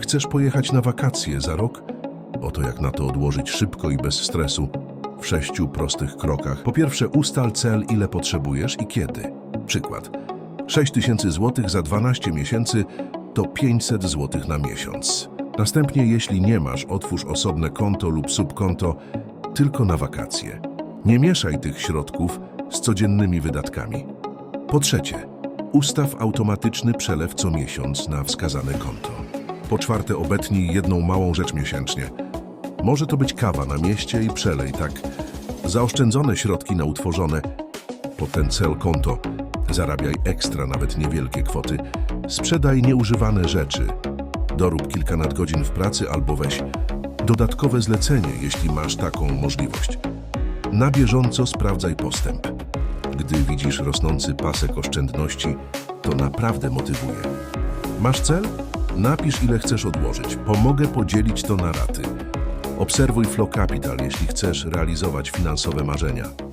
Chcesz pojechać na wakacje za rok? Oto jak na to odłożyć szybko i bez stresu w sześciu prostych krokach. Po pierwsze, ustal cel, ile potrzebujesz i kiedy. Przykład. 6 tysięcy złotych za 12 miesięcy to 500 złotych na miesiąc. Następnie, jeśli nie masz, otwórz osobne konto lub subkonto tylko na wakacje. Nie mieszaj tych środków z codziennymi wydatkami. Po trzecie, ustaw automatyczny przelew co miesiąc na wskazane konto. Po czwarte, obetnij jedną małą rzecz miesięcznie. Może to być kawa na mieście i przelej, tak? Zaoszczędzone środki na utworzone po ten cel konto. Zarabiaj ekstra, nawet niewielkie kwoty. Sprzedaj nieużywane rzeczy. Dorób kilka nadgodzin w pracy albo weź dodatkowe zlecenie, jeśli masz taką możliwość. Na bieżąco sprawdzaj postęp. Gdy widzisz rosnący pasek oszczędności, to naprawdę motywuje. Masz cel? Napisz, ile chcesz odłożyć. Pomogę podzielić to na raty. Obserwuj Flow Capital, jeśli chcesz realizować finansowe marzenia.